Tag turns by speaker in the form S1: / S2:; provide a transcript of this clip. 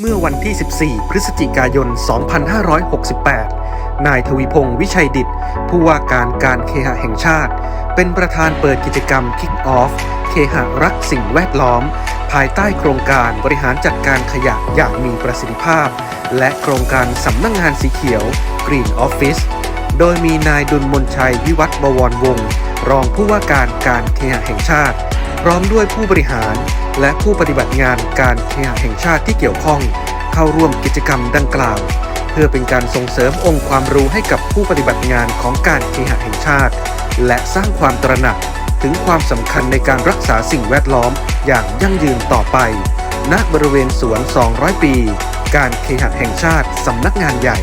S1: เมื่อวันที่ 14 พฤศจิกายน 2568 นายทวีพงศ์วิชัยดิต ผู้ว่าการการเคหะแห่งชาติ เป็นประธานเปิดกิจกรรม Kick Off เคหะรักสิ่งแวดล้อม ภายใต้โครงการบริหารจัดการขยะอย่างมีประสิทธิภาพ และโครงการสำนักงงานสีเขียว Green Office โดยมีนายดุลมนชัยวิวัฒบวรวงศ์รองผู้ว่าการการเคหะแห่งชาติ พร้อมด้วยผู้บริหาร และผู้ปฏิบัติงานการเคหะแห่งชาติที่เกี่ยวข้อง เข้าร่วมกิจกรรมดังกล่าว เพื่อเป็นการส่งเสริมองค์ความรู้ให้กับผู้ปฏิบัติงานของการเคหะแห่งชาติ และสร้างความตระหนักถึงความสำคัญในการรักษาสิ่งแวดล้อมอย่างยั่งยืนต่อไป ณ บริเวณสวน 200 ปี การเคหะแห่งชาติสำนักงานใหญ่